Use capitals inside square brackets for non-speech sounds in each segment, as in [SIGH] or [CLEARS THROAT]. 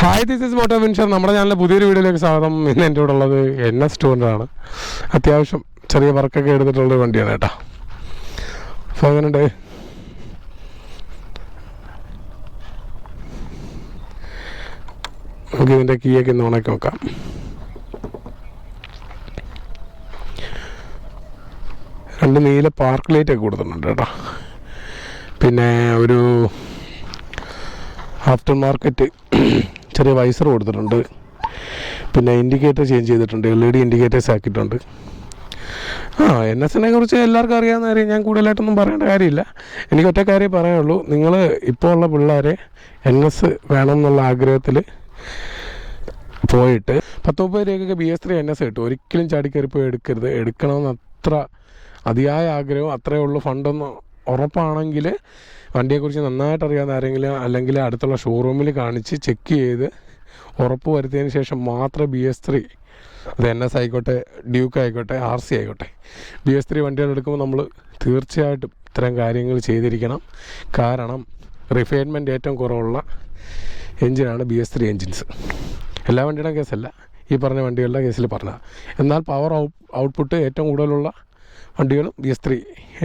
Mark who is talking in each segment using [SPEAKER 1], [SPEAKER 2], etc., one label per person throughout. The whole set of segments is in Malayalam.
[SPEAKER 1] ഹായ് ദിസ് ഇസ് മോട്ടോ വിൻഷർ നമ്മുടെ ചാനലിലെ പുതിയൊരു വീഡിയോയിലേക്ക് സ്വാഗതം. ഇന്ന് എന്റെ കൂടെ ഉള്ളത് എൻ എസ് ടു ഹൺഡ്രഡാണ് അത്യാവശ്യം ചെറിയ വർക്കൊക്കെ എടുത്തിട്ടുള്ളൊരു വണ്ടിയാണ് കേട്ടോ. അപ്പോൾ അങ്ങനെയുണ്ട് നമുക്ക് ഇതിന്റെ കീയൊക്കെ ഒന്ന് ഉണക്കി നോക്കാം. രണ്ട് നീല പാർക്ക് ലൈറ്റ് ഒക്കെ കൊടുത്തിട്ടുണ്ട് കേട്ടോ. പിന്നെ ഒരു ആഫ്റ്റർ മാർക്കറ്റ് ചെറിയ വൈസർ കൊടുത്തിട്ടുണ്ട്. പിന്നെ ഇൻഡിക്കേറ്റർ ചേഞ്ച് ചെയ്തിട്ടുണ്ട്. എൽ ഇ ഡി ഇൻഡിക്കേറ്റേഴ്സ് ആക്കിയിട്ടുണ്ട് ആ എൻ എസിനെ കുറിച്ച് എല്ലാവർക്കും അറിയാവുന്ന കാര്യം ഞാൻ കൂടുതലായിട്ടൊന്നും പറയേണ്ട കാര്യമില്ല. എനിക്ക് ഒറ്റ കാര്യം പറയാനുള്ളൂ. നിങ്ങൾ ഇപ്പോൾ ഉള്ള പിള്ളേരെ എൻ എസ് വേണം എന്നുള്ള ആഗ്രഹത്തിൽ പോയിട്ട് പത്ത് മുപ്പത് രൂപയ്ക്കൊക്കെ B S three N S കിട്ടും. ഒരിക്കലും ചാടിക്കയറി പോയി എടുക്കരുത്. എടുക്കണമെന്ന് അത്ര അതിയായ ആഗ്രഹം അത്രയേ ഉള്ളൂ. ഫണ്ടൊന്ന് ഉറപ്പാണെങ്കിൽ വണ്ടിയെക്കുറിച്ച് നന്നായിട്ട് അറിയാവുന്ന ആരെങ്കിലും അല്ലെങ്കിൽ അടുത്തുള്ള ഷോറൂമിൽ കാണിച്ച് ചെക്ക് ചെയ്ത് ഉറപ്പ് വരുത്തിയതിന് ശേഷം മാത്രം ബി എസ് ത്രീ അത് എൻ എസ് ആയിക്കോട്ടെ ഡ്യൂക്ക് ആയിക്കോട്ടെ ആർ സി ആയിക്കോട്ടെ ബി എസ് ത്രീ വണ്ടികൾ എടുക്കുമ്പോൾ നമ്മൾ തീർച്ചയായിട്ടും ഇത്തരം കാര്യങ്ങൾ ചെയ്തിരിക്കണം. കാരണം റിഫൈൻമെന്റ് ഏറ്റവും കുറവുള്ള എഞ്ചിനാണ് ബി എസ് ത്രീ എഞ്ചിൻസ് എല്ലാ വണ്ടിയുടെ കേസല്ല ഈ പറഞ്ഞ വണ്ടികളുടെ കേസിൽ പറഞ്ഞത്. എന്നാൽ പവർ ഔട്ട് ഔട്ട്പുട്ട് ഏറ്റവും കൂടുതലുള്ള വണ്ടികളും ബി എസ് ത്രീ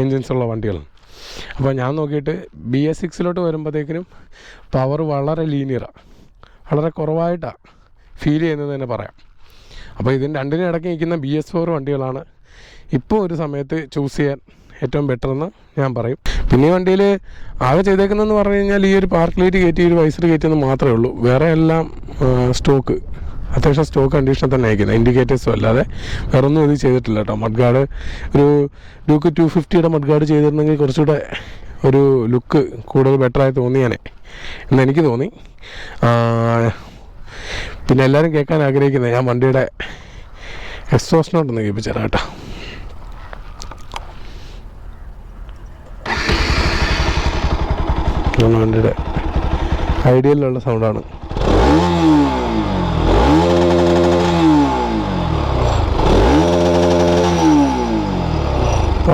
[SPEAKER 1] എൻജിൻസ് ഉള്ള വണ്ടികളാണ്. അപ്പോൾ ഞാൻ നോക്കിയിട്ട് ബി എസ് സിക്സിലോട്ട് വരുമ്പോഴത്തേക്കിനും പവർ വളരെ ലീനിയറാണ് വളരെ കുറവായിട്ടാണ് ഫീൽ ചെയ്യുന്നത് തന്നെ പറയാം. അപ്പോൾ ഇതിന് രണ്ടിനും ഇടയ്ക്ക് നിൽക്കുന്ന ബി എസ് ഫോർ വണ്ടികളാണ് ഇപ്പോൾ ഒരു സമയത്ത് ചൂസ് ചെയ്യാൻ ഏറ്റവും ബെറ്റർ എന്ന് ഞാൻ പറയും. പിന്നെ ഈ വണ്ടിയിൽ ആകെ ചെയ്തേക്കുന്നതെന്ന് പറഞ്ഞു കഴിഞ്ഞാൽ ഈ ഒരു പാർക്ക് ലൈറ്റ് കയറ്റി ഒരു വൈസർ കയറ്റിയെന്ന് മാത്രമേ ഉള്ളൂ. വേറെ എല്ലാം സ്റ്റോക്ക് അത്യാവശ്യം സ്റ്റോക്ക് കണ്ടീഷൻ തന്നെ അയക്കുന്നത് ഇൻഡിക്കേറ്റേഴ്സും അല്ലാതെ വേറെ ഒന്നും ഇത് ചെയ്തിട്ടില്ല കേട്ടോ. മഡ് ഗാർഡ് ഒരു ഡ്യൂക്ക് ടു ഫിഫ്റ്റിയുടെ മഡ് ഗാർഡ് ചെയ്തിരുന്നെങ്കിൽ കുറച്ചുകൂടെ ഒരു ലുക്ക് കൂടുതൽ ബെറ്ററായി ആയി എന്ന് എനിക്ക് തോന്നി. പിന്നെ എല്ലാവരും കേൾക്കാൻ ആഗ്രഹിക്കുന്നത് ഞാൻ വണ്ടിയുടെ എക്സോസ്റ്റിനോട്ടൊന്ന് കേൾപ്പിച്ചേരാം കേട്ടോ. വണ്ടിയുടെ ഐഡിയലിലുള്ള സൗണ്ടാണ്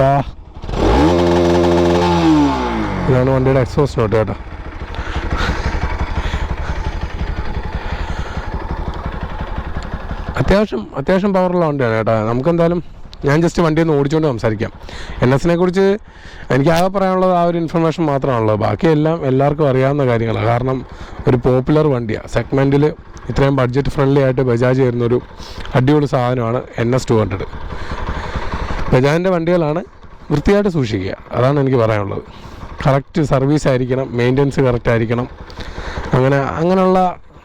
[SPEAKER 1] ആ ഇതാണ് വണ്ടിയുടെ എക്സോസ്റ്റ് നോട്ട് കേട്ടോ. അത്യാവശ്യം അത്യാവശ്യം പവറുള്ള വണ്ടിയാണ് കേട്ടോ. നമുക്കെന്തായാലും ഞാൻ ജസ്റ്റ് വണ്ടി ഒന്ന് ഓടിച്ചുകൊണ്ട് സംസാരിക്കാം. എൻ എസിനെ കുറിച്ച് എനിക്ക് ആകെ പറയാനുള്ളത് ആ ഒരു ഇൻഫർമേഷൻ മാത്രമാണുള്ളത് ബാക്കിയെല്ലാം എല്ലാവർക്കും അറിയാവുന്ന കാര്യങ്ങളാണ് കാരണം ഒരു പോപ്പുലർ വണ്ടിയാണ് സെഗ്മെന്റിൽ ഇത്രയും ബഡ്ജറ്റ് ഫ്രണ്ട്ലി ആയിട്ട് ബജാജ് ഒരു അടിപൊളി സാധനമാണ് എൻ എസ് ടു ഹൺഡ്രഡ് ബജാജിന്റെ വണ്ടികളാണ് വൃത്തിയായിട്ട് സൂക്ഷിക്കുക. അതാണ് എനിക്ക് പറയാനുള്ളത്. കറക്റ്റ് സർവീസ് ആയിരിക്കണം മെയിന്റനൻസ് കറക്റ്റ് ആയിരിക്കണം. അങ്ങനെ അങ്ങനെയുള്ള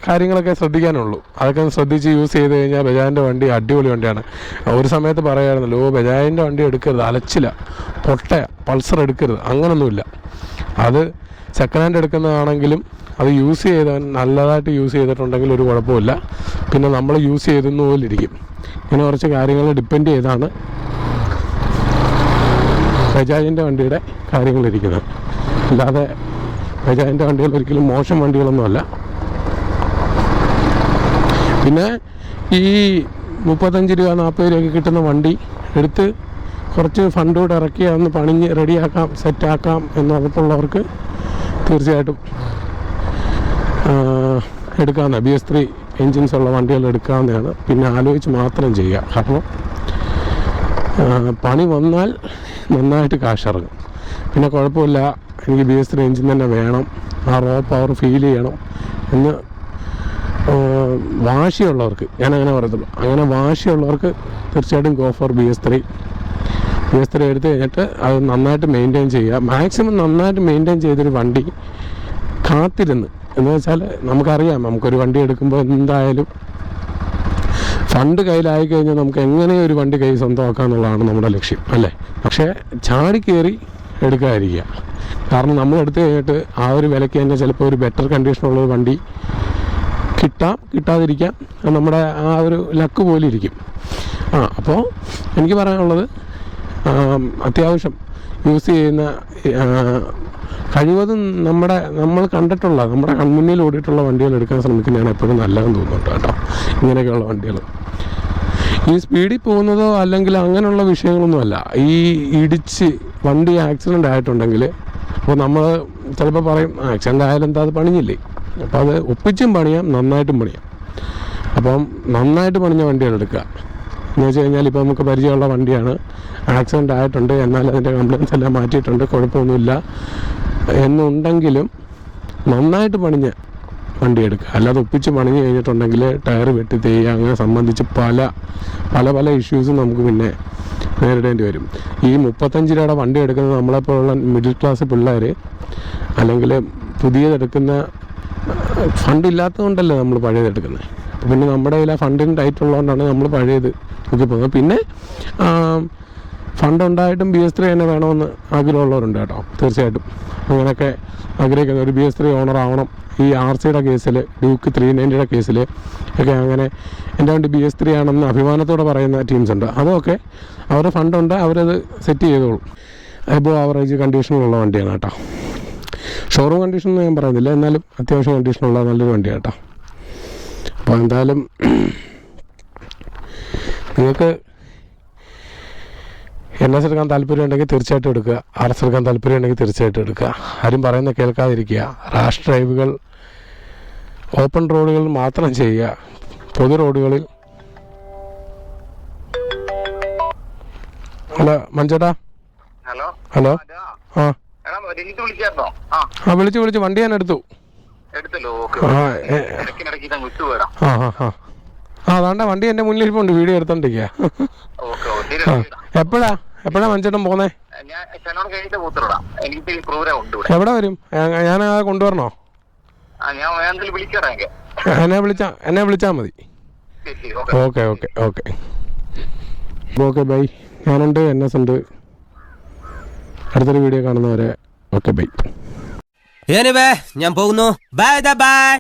[SPEAKER 1] കാര്യങ്ങളൊക്കെ ശ്രദ്ധിക്കാനുള്ളൂ. അതൊക്കെ ശ്രദ്ധിച്ച് യൂസ് ചെയ്ത് കഴിഞ്ഞാൽ ബജാജിന്റെ വണ്ടി അടിപൊളി വണ്ടിയാണ്. ഒരു സമയത്ത് പറയായിരുന്നല്ലോ ഓ ബജാജിന്റെ വണ്ടി എടുക്കരുത് അലച്ചില്ല പൊട്ടയ പൾസർ എടുക്കരുത്. അങ്ങനൊന്നുമില്ല. അത് സെക്കൻഡ് ഹാൻഡ് എടുക്കുന്നതാണെങ്കിലും അത് യൂസ് ചെയ്ത് നല്ലതായിട്ട് യൂസ് ചെയ്തിട്ടുണ്ടെങ്കിൽ ഒരു കുഴപ്പമില്ല. പിന്നെ നമ്മൾ യൂസ് ചെയ്തെന്ന് പോലെ ഇരിക്കും ഇങ്ങനെ കുറച്ച് കാര്യങ്ങൾ ഡിപ്പെൻഡ് ചെയ്താണ് ബജാജിന്റെ വണ്ടിയുടെ കാര്യങ്ങളിരിക്കുന്നത്. അല്ലാതെ ബജാജിന്റെ വണ്ടികൾ ഒരിക്കലും മോശം വണ്ടികളൊന്നുമല്ല. പിന്നെ ഈ മുപ്പത്തഞ്ച് രൂപ നാൽപ്പത് രൂപയ്ക്ക് കിട്ടുന്ന വണ്ടി എടുത്ത് കുറച്ച് ഫണ്ട് കൂടെ ഇറക്കി അതൊന്ന് പണിഞ്ഞ് റെഡിയാക്കാം സെറ്റാക്കാം എന്ന് ഉറപ്പുള്ളവർക്ക് തീർച്ചയായിട്ടും എടുക്കാവുന്ന ബി എസ് ത്രീ എൻജിൻസ് ഉള്ള വണ്ടികൾ എടുക്കാവുന്നതാണ്. പിന്നെ ആലോചിച്ച് മാത്രം ചെയ്യുക. കാരണം പണി വന്നാൽ നന്നായിട്ട് കാശിറങ്ങും. പിന്നെ കുഴപ്പമില്ല. എനിക്ക് ബി എസ് ത്രീ തന്നെ വേണം. ആ റോ പവർ ഫീൽ ചെയ്യണം. എന്ന് വാശിയുള്ളവർക്ക് അങ്ങനെ പറയത്തുള്ളൂ. അങ്ങനെ വാശിയുള്ളവർക്ക് തീർച്ചയായിട്ടും go for B S three B S three എടുത്ത് കഴിഞ്ഞിട്ട് അത് നന്നായിട്ട് മെയിന്റെയിൻ ചെയ്യുക. മാക്സിമം നന്നായിട്ട് മെയിന്റെയിൻ ചെയ്തൊരു വണ്ടി കാത്തിരുന്ന്. എന്ന് വെച്ചാൽ നമുക്കറിയാം നമുക്കൊരു വണ്ടി എടുക്കുമ്പോൾ എന്തായാലും ഫണ്ട് കയ്യിലായി കഴിഞ്ഞാൽ നമുക്ക് എങ്ങനെ ഒരു വണ്ടി കൈ സ്വന്തമാക്കുക എന്നുള്ളതാണ് നമ്മുടെ ലക്ഷ്യം അല്ലേ? പക്ഷേ ചാടി എടുക്കാതിരിക്കുക. കാരണം നമ്മൾ എടുത്തു കഴിഞ്ഞിട്ട് ആ ഒരു വിലയ്ക്ക് തന്നെ ചിലപ്പോൾ ഒരു ബെറ്റർ കണ്ടീഷനുള്ള ഒരു വണ്ടി കിട്ടാം കിട്ടാതിരിക്കാം. നമ്മുടെ ആ ഒരു ലക്ക് പോലെ ഇരിക്കും. ആ അപ്പോൾ എനിക്ക് പറയാനുള്ളത് അത്യാവശ്യം യൂസ് ചെയ്യുന്ന കഴിവതും നമ്മുടെ നമ്മൾ കണ്ടിട്ടുള്ള നമ്മുടെ കൺമുന്നിൽ ഓടിയിട്ടുള്ള വണ്ടികൾ എടുക്കാൻ ശ്രമിക്കുന്നതാണ് എപ്പോഴും നല്ലതെന്ന് തോന്നുന്നുണ്ട് കേട്ടോ. ഇങ്ങനെയൊക്കെയുള്ള വണ്ടികൾ. ഈ സ്പീഡിൽ പോകുന്നതോ അല്ലെങ്കിൽ അങ്ങനെയുള്ള വിഷയങ്ങളൊന്നുമല്ല. ഈ ഇടിച്ച് വണ്ടി ആക്സിഡന്റ് ആയിട്ടുണ്ടെങ്കിൽ അപ്പോൾ നമ്മൾ ചിലപ്പോൾ പറയും ആക്സിഡന്റ് ആയാലും എന്താ അത് പണിഞ്ഞില്ലേ? അപ്പോൾ അത് ഒപ്പിച്ചും പണിയാം നന്നായിട്ടും പണിയാം. അപ്പം നന്നായിട്ട് പണിഞ്ഞ വണ്ടികൾ എടുക്കുക. എന്ന് വെച്ച് കഴിഞ്ഞാൽ ഇപ്പോൾ നമുക്ക് പരിചയമുള്ള വണ്ടിയാണ്. ആക്സിഡന്റ് ആയിട്ടുണ്ട് എന്നാൽ അതിന്റെ കംപ്ലയിൻസ് എല്ലാം മാറ്റിയിട്ടുണ്ട് കുഴപ്പമൊന്നുമില്ല. എന്നുണ്ടെങ്കിലും നന്നായിട്ട് പണിഞ്ഞ വണ്ടി എടുക്കുക അല്ലാതെ ഒപ്പിച്ച് പണിഞ്ഞ് കഴിഞ്ഞിട്ടുണ്ടെങ്കിൽ ടയർ വെട്ടി തേയുക അങ്ങനെ സംബന്ധിച്ച് പല പല പല ഇഷ്യൂസും നമുക്ക് പിന്നെ നേരിടേണ്ടി വരും. ഈ മുപ്പത്തഞ്ച് രൂപയുടെ വണ്ടി എടുക്കുന്നത് നമ്മളെപ്പോലുള്ള മിഡിൽ ക്ലാസ് പിള്ളേർ അല്ലെങ്കിൽ പുതിയതെടുക്കുന്ന ഫണ്ട് ഇല്ലാത്തതുകൊണ്ടല്ലേ നമ്മൾ പഴയതെടുക്കുന്നത് പിന്നെ നമ്മുടെ കയ്യിൽ ആ ഫണ്ടിന് ടൈറ്റ് ഉള്ളതുകൊണ്ടാണ് നമ്മൾ പഴയത്. നോക്കി പോകുന്നത്. പിന്നെ ഫണ്ട് ഉണ്ടായിട്ടും ബി എസ് ത്രീ തന്നെ വേണമെന്ന് ആഗ്രഹമുള്ളവരുണ്ട് കേട്ടോ തീർച്ചയായിട്ടും. അങ്ങനെയൊക്കെ ആഗ്രഹിക്കുന്ന ഒരു ബി എസ് ത്രീ ഓണർ ആവണം. ഈ ആർ സിയുടെ കേസിൽ ഡ്യൂക്ക് ത്രീ നയന്റിയുടെ കേസിൽ ഒക്കെ അങ്ങനെ എന്റെ വണ്ടി ബി എസ് ത്രീ ആണെന്ന് അഭിമാനത്തോടെ പറയുന്ന ടീംസ് ഉണ്ട്. അതൊക്കെ അവരുടെ ഫണ്ടുണ്ട് അവരത് സെറ്റ് ചെയ്തോളും. എബോ ആവറേജ് കണ്ടീഷനിലുള്ള വണ്ടിയാണ് കേട്ടോ. ഷോറൂം കണ്ടീഷൻ എന്ന് ഞാൻ പറയുന്നില്ല എന്നാലും അത്യാവശ്യം കണ്ടീഷനുള്ള നല്ലൊരു വണ്ടിയാണ് കേട്ടോ. അപ്പോൾ എന്തായാലും [CLEARS THROAT] നിങ്ങൾക്ക് എൻ എസ് എടുക്കാൻ താല്പര്യം ഉണ്ടെങ്കിൽ തീർച്ചയായിട്ടും എടുക്കുക. ആർ എസ് എടുക്കാൻ താല്പര്യം ഉണ്ടെങ്കിൽ തീർച്ചയായിട്ടും എടുക്കുക. ആരും പറയുന്ന കേൾക്കാതിരിക്കുക. റാഷ് ഡ്രൈവുകൾ ഓപ്പൺ റോഡുകൾ മാത്രം ചെയ്യുക. പൊതു റോഡുകളിൽ ഹലോ മഞ്ചേട്ടാ
[SPEAKER 2] ഹലോ?
[SPEAKER 1] ഹലോ. ആ.
[SPEAKER 2] വിളിച്ചു ആ.
[SPEAKER 1] വിളിച്ച് വിളിച്ച്. വണ്ടി ഞാൻ എടുത്തു. ആ അതാണ്ട വണ്ടി എന്റെ മുന്നിൽ ഇരിപ്പുണ്ട് വീഡിയോ എടുത്തോണ്ടിരിക്കുക എപ്പോഴാ? എപ്പോഴാ മഞ്ചേട്ടൻ
[SPEAKER 2] ഇവിടെ.
[SPEAKER 1] എവിടെ വരും? ഞാൻ- കൊണ്ടുവരണോ എന്നെ വിളിച്ചാ എന്നെ വിളിച്ചാ മതി. Okay. Okay okay okay. Bye. ഞാനുണ്ട് എൻ എസ് ഉണ്ട് അടുത്തൊരു വീഡിയോ കാണുന്നവരെ ഓക്കെ ബൈ.
[SPEAKER 3] എനിവേ ഞാൻ പോകുന്നു. Bye bye